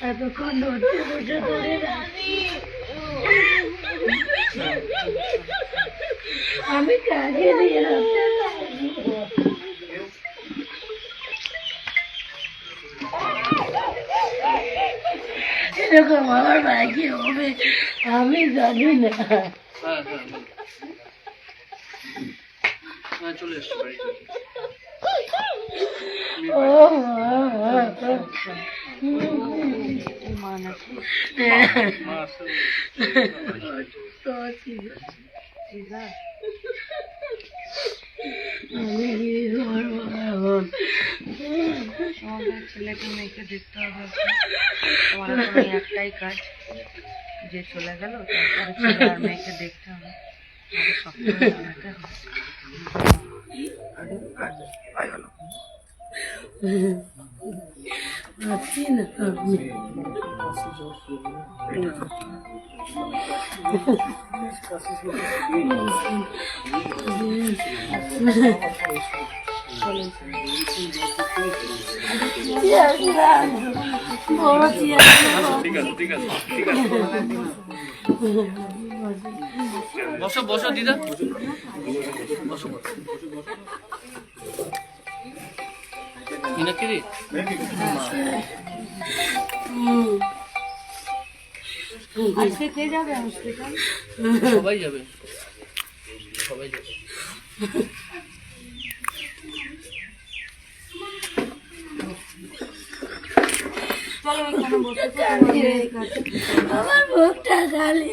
এতক্ষণ ধরতে বসে ধরে আমি কাজে রাখতে এরকম আমার ভাইকে হবে আমি জানি না। হ্যাঁ চলে চলে এসছি। ও মা মা আসতে তো ঠিক আমি কি করব এখন আমাদের ছেলেকে মেয়েকে দেখতে হবে আমার একটাই কাজ যে চলে গেল তারপরে ছেলে আর মেয়েকে দেখতে হবে সবসময় জানাতে হবে আছে ঠিক আছে বসো বসো দিদা। বসো মিনাক্ষী দি আজকে কে যাবে হসপিটাল? সবাই যাবে। সবাই যাবে। আমার মুখটা খালি।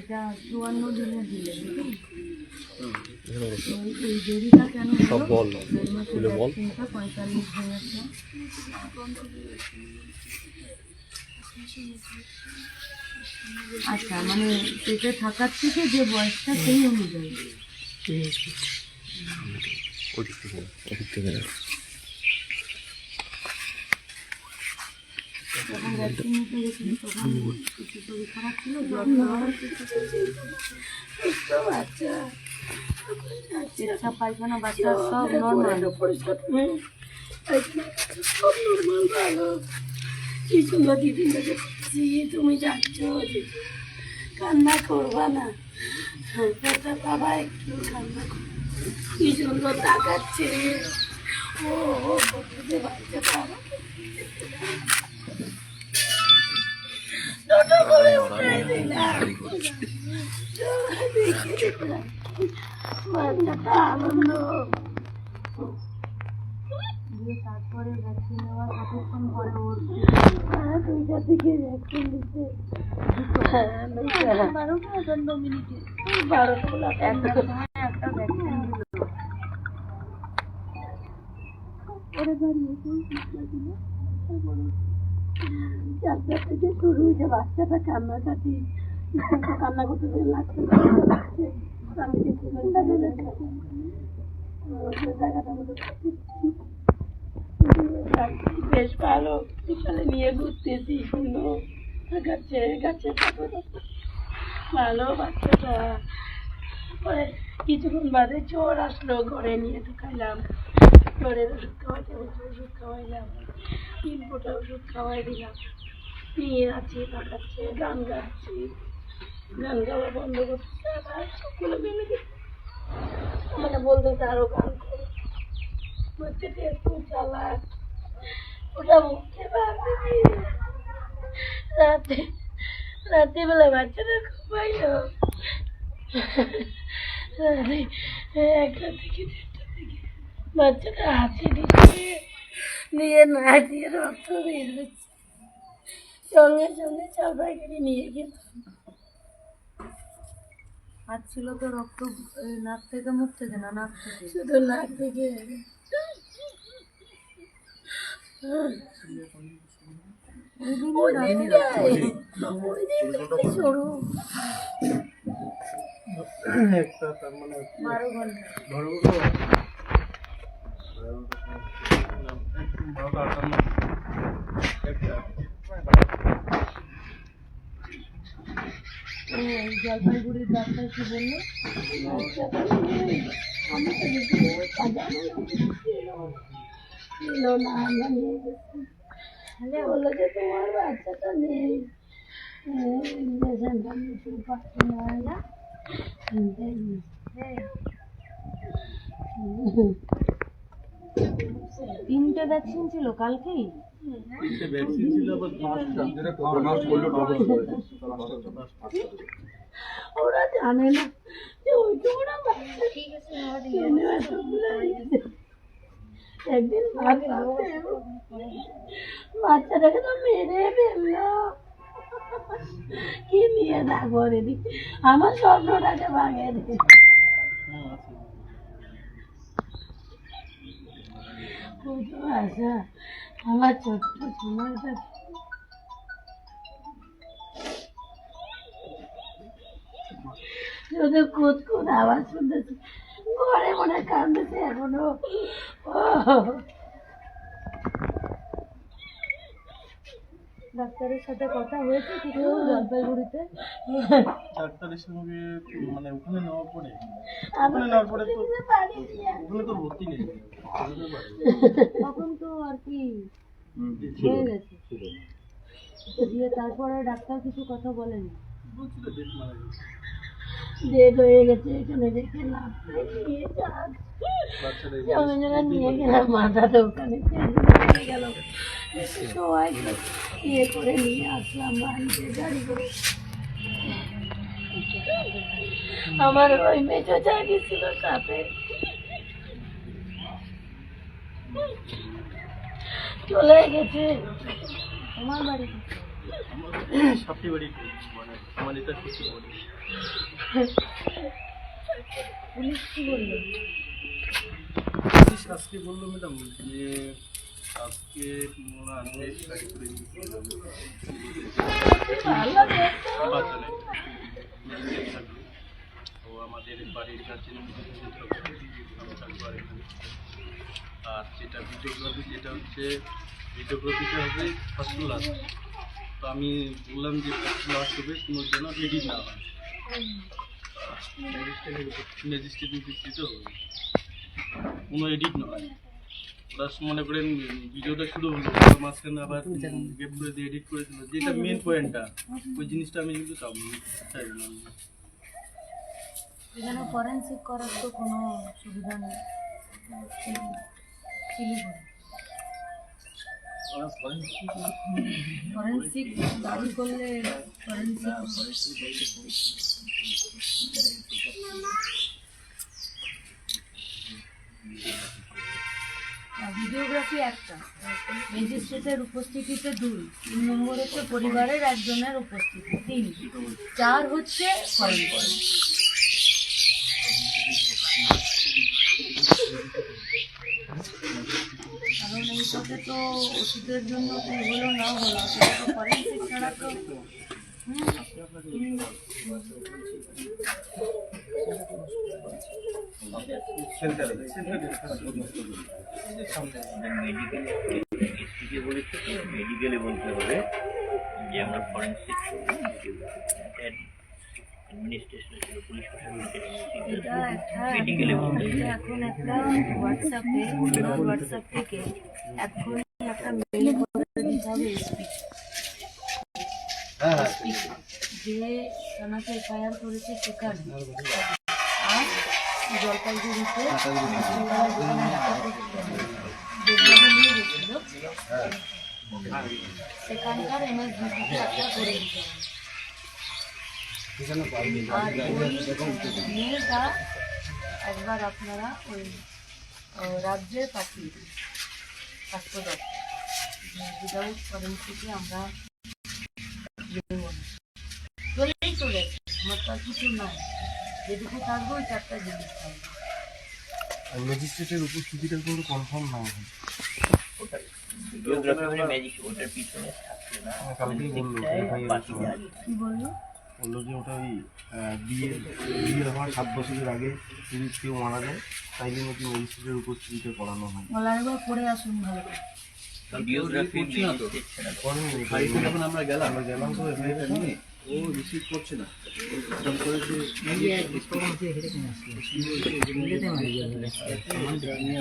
এটা চুয়ান্ন দিনে দিলে ওই দেরিটা কেন সব বল আচ্ছা মানে পেটে থাকার থেকে যে বয়সটা সেই অনুযায়ী ওদিক থেকে ওদিক থেকে না। যখন ভ্যাকসিন ভালো কি সুন্দর দিদি দেখছি তুমি যাচ্ছ কান্না করবা না বাবা একটু কান্না কর কি সুন্দর তাকাচ্ছে ও বাচ্চা বাবা ছোট করে উঠে দিলাম দেখে দেখলাম বাচ্চাটা আনন্দ দিয়ে তারপরে ভ্যাকসিন নেওয়ার কতক্ষণ পরে ওর দুইটা থেকে ভ্যাকসিন দিতে পনেরো মিনিটে বারো একটা ভ্যাকসিন দিল পরে বাড়িয়েছে চারটা থেকে শুরু হয়েছে, বাচ্চাটা কান্নাকাটি কান্না করতে লাগছে বেশ ভালো। বিকালে নিয়ে ঘুরতেছি, সুন্দর গাছে গাছে ভালো। বাচ্চাটা। পরে কিছুক্ষণ বাদে চোর আসলো, ঘরে নিয়ে ঢুকাইলাম। চোরের ওষুধ খাওয়াইতে ওষুধ খাওয়াইলাম। তিন ফোটা ওষুধ খাওয়াই দিলাম। নিয়ে আছি তাকাচ্ছে গান গাচ্ছি। গান গাওয়া বন্ধ করছে আবার মেলে মানে বলতেছে আরও গান করো একটু চালাক, ওটা মুখে রাতে রাত্রিবেলা বাচ্চাটা ঘুমাইলো রাতে একটা থেকে দেড়টা থেকে বাচ্চাটা হাসি দিচ্ছে। দিয়ে না দিয়ে রক্ত বের হচ্ছে। সঙ্গে সঙ্গে চাপাইকারি নিয়ে গেলাম আর ছিল তো রক্ত নাক থেকে মুখ থেকে না নাক থেকে? শুধু নাক থেকে। বারো ঘণ্টা। জলপাইগুড়ির ডাক্তার কি বলল তো ছিল আমরা নিয়ে গেছি তোমার বাচ্চাটা নেই ইঞ্জেকশনটা নিতে পারছে না না। তিনটে ভ্যাকসিন ছিল কালকেই? ভ্যাকসিন ছিল আবার ওরা জানে না যে বাচ্চা জেনে এতগুলো হয়েছে। একদিন বাচ্চাটাকে তো মেরে ফেলল। কি নিয়ে থাকব দিদি আমার স্বপ্নটাকে ভাঙে দিই আসা আমার ছোট্ট শুধু কুদ কুদ আওয়াজ শুনতেছি। ঘরে মনে কান্দেছে এখনও। ও ডাক্তারের সাথে কথা হয়েছে কিছু জলপাইগুড়িতে? ডাক্তারের সঙ্গে মানে ওখানে নেওয়ার পরে ওখানে নেওয়ার পরে তো। ওখানে তো ভর্তি নেই। তখন তো আর কি হয়ে গেছে। দিয়ে তারপরে ডাক্তার কিছু কথা বলেনি। বলছিল ডেট মারা গেছে ডেট হয়ে গেছে এখানে রেখে লাভ নিয়ে নিয়ে গেলাম ওখানে গেল। ইয়ে করে নিয়ে আসলাম বাড়িতে গাড়ি করে। আমার ওই মেজো জাগি ছিল সাথে। চলে গেছে। তোমার বাড়ি সাপটি বাড়ি মানে আমার এটা খুশি বাড়ি। পুলিশ আজকে বলল, ম্যাডাম, যে আজকে ওরা থাকবে ও আমাদের বাড়ির কাছে আর যেটা ভিডিওগ্রাফি যেটা হচ্ছে ভিডিওগ্রাফিটা হবে ফার্স্ট লাস্ট তো আমি বললাম যে ফার্স্ট লাস্ট হবে, কোনো যেন এডিট না হয়। কোনো এডিট নয়। ওরা মনে করেন ভিডিওটা শুরু হলো মাঝখানে আবার গেপ করে দিয়ে এডিট করেছিল যেটা মেন পয়েন্টটা ওই জিনিসটা আমি কিন্তু চাব এখানে ফরেন্সিক করার তো কোনো সুবিধা নেই। ভিডিওগ্রাফি একটা। ম্যাজিস্ট্রেটের উপস্থিতিতে দুই, তিন নম্বর হচ্ছে পরিবারের একজনের উপস্থিতি, তিন। চার হচ্ছে ফরেন্সিক এইটাতে তো ওষুধের জন্য তো হলো না হলো সেটা তো ফরেন্সিক ছাড়া তো মেডিকেলে বলতে হবে যে আমরা ফরেন্সিক অ্যাডমিনিস্ট্রেশন ছিল পুলিশ এখন একটা হোয়াটসঅ্যাপে হোয়াটসঅ্যাপ থেকে এখন একটা মেল করে দিতে হবে। এসপি যে থানাতে এফআইআর করেছে সেখানে। আর জলপাইগুড়িতে গেছিল সেখানকার এমএসডিপিতে একটা করে দিতে হবে। আর ওই মেয়েটা একবার আপনারা ওই রাজ্যে পাঠিয়ে দিন। হাসপাতাল উইদাউট ফরেন্সিকে আমরা চলেই চলে আমার তো কিছু নাই। যেটুকু থাকবে ওই চারটা জিনিস থাকবে। ম্যাজিস্ট্রেটের উপস্থিতিটা কিন্তু কনফার্ম না হয়। ওটার পিছনে থাকছে না। কালকেই বলল এফআইআর বাকি যা কি বলল? বলল যে ওটা ওই বিয়ের বিয়ে হওয়ার সাত বছরের আগে যদি কেউ মারা যায় তাই তাইলে নাকি ম্যাজিস্ট্রেটের উপস্থিতিতে করানো হয়। পড়ে আসুন ভালো যখন আমরা গেলাম আমরা গেলাম তো নিয়ে ও রিসিভ করছে না।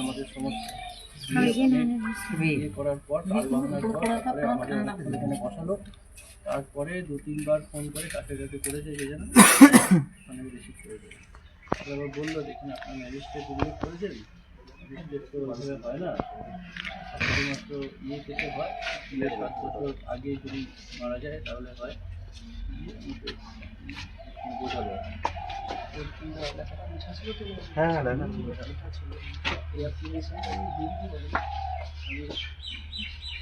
আমাদের সমস্ত করার পর পর আমাদের এখানে বসালো। তারপরে দু তিনবার ফোন করে কাকে কাছে করেছে সে যেন মানে রিসিভ করে দেবে। আবার বলল, দেখুন, আপনার ম্যাজিস্ট্রেট উল্লেখ করেছেন। হয় না। শুধুমাত্র ইয়ে থেকে হয় আগে যদি মারা যায়, তাহলে হয়। আমাদের বোঝা যায় ওর কিন্তু লেখাটা লেখা ছিল হ্যাঁ হ্যাঁ।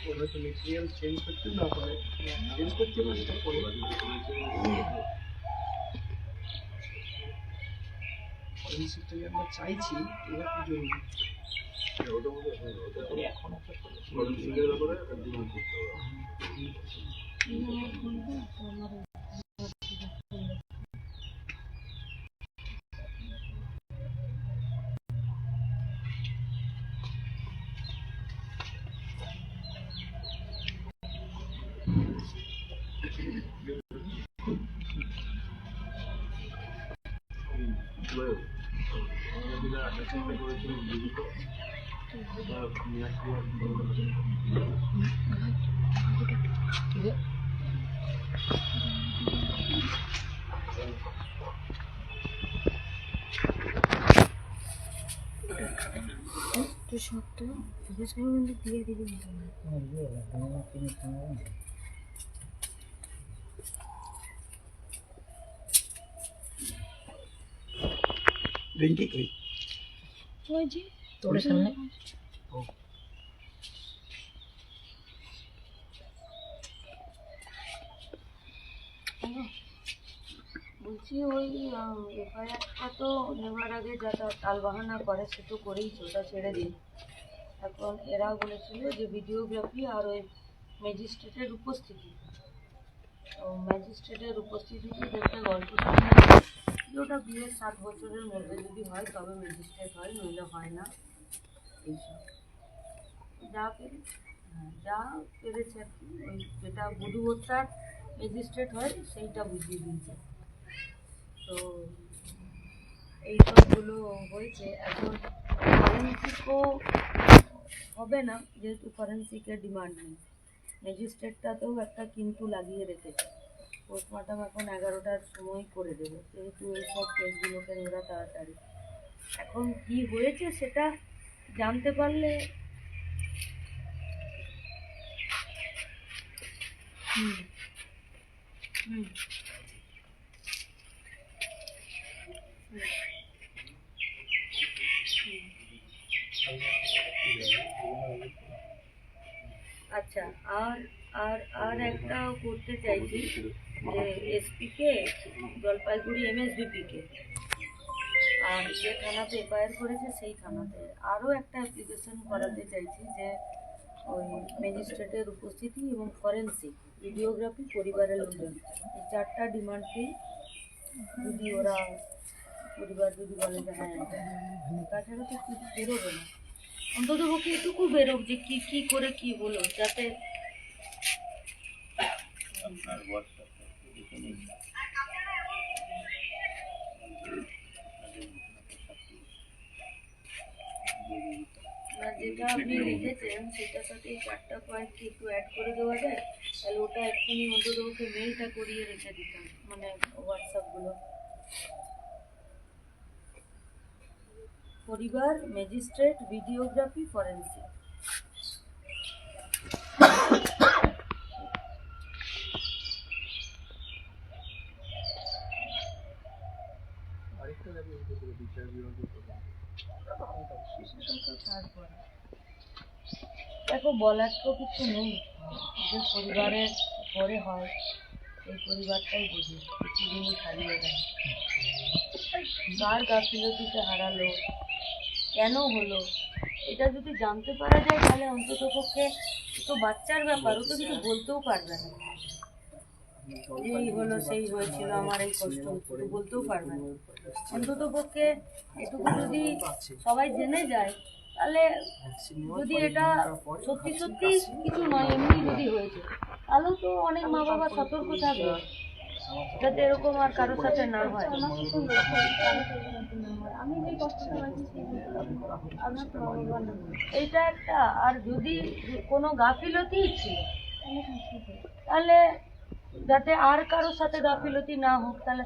ওর হয়তো মেটেরিয়াল চেঞ্জ করতে না পারে চেঞ্জ করতে পারে সেটা আমরা চাইছি এবার কি জরুরি একটু শক্ত জিজ্ঞেস করবেন দিয়ে দিবি রিঙ্কি কই ওই যে তোর সামনে বলছি ওই এফআইআরটা তো নেওয়ার আগে যারা টালবাহানা করে সে তো করেইছে ওটা ছেড়ে দিন। এখন এরা বলেছিল যে ভিডিওগ্রাফি আর ওই ম্যাজিস্ট্রেটের উপস্থিতি। তো ম্যাজিস্ট্রেটের উপস্থিতিতে একটা গল্প ওটা বিয়ের সাত বছরের মধ্যে যদি হয় তবে ম্যাজিস্ট্রেট হয় নইলে হয় না। এইসব। যা পেরে হ্যাঁ, যা পেরেছে আর কি। ওই যেটা বধূ হত্যার ম্যাজিস্ট্রেট হয় সেইটা বুঝিয়ে দিয়েছে। তো এই সবগুলো হয়েছে। এখন ফরেন্সিকও হবে না যেহেতু ফরেন্সিকের ডিমান্ড নেই। ম্যাজিস্ট্রেটটাতেও একটা কিন্তু লাগিয়ে রেখেছে। পোস্টমর্টম এখন এগারোটার সময় করে দেবে। যেহেতু এই সব কেসগুলোকে ওরা তাড়াতাড়ি? এখন কি হয়েছে সেটা জানতে পারলে হুম। হুম। আচ্ছা আর আর আর একটা করতে চাইছি। যে এসপিকে, জলপাইগুড়ি এমএসবিপিকে আর যে থানাতে এফআইআর করেছে সেই থানাতে। আরও একটা অ্যাপ্লিকেশন করাতে চাইছি যে ওই ম্যাজিস্ট্রেটের উপস্থিতি এবং ফরেন্সিক ভিডিওগ্রাফি পরিবারের লোকজন। এই চারটা ডিমান্ডকে যদি ওরা পরিবার যদি বলে যে হ্যাঁ তাছাড়া তো কিছু বেরোবে না। অন্তত পক্ষে এটুকু বেরোক যে কি কি করে কি হলো, যাতে যেটা আপনি লিখেছেন সেটার সাথে এই চারটা পয়েন্ট কি একটু অ্যাড করে দেওয়া যায়? তাহলে ওটা এক্ষুনি অন্তত ওকে মেলটা করিয়ে রেখে দিতাম মানে হোয়াটসঅ্যাপগুলো পরিবার ম্যাজিস্ট্রেট ভিডিওগ্রাফি ফরেন্সিক আরেকটা দাবি বিচার বিভাগীয় প্রধান তারপরে। দেখো, বলার তো কিছু নেই। যে পরিবারের পরে হয়, এই পরিবারটাই বুঝি জিনিস হারিয়ে গেল কার গাফিলতিতে হারালো, কেন হলো, এটা যদি জানতে পারা যায়, তাহলে অন্তত পক্ষে তো বাচ্চার ব্যাপার, ও তো কিছু বলতেও পারবে না। এই হলো, সেই হয়েছিল আমার এই কষ্ট বলতেও পারবে না। অন্তত পক্ষে এটুকু যদি সবাই জেনে যায় তাহলে যদি এটা সত্যি সত্যি কিছু নয়, এমনি যদি হয়েছে তাহলেও তো অনেক মা বাবা সতর্ক থাকবে যাতে এরকম আর কারোর সাথে না হয়। এইটা একটা, আর যদি কোনো গাফিলতি ছিল, তাহলে যাতে আর কারোর সাথে গাফিলতি না হোক, তাহলে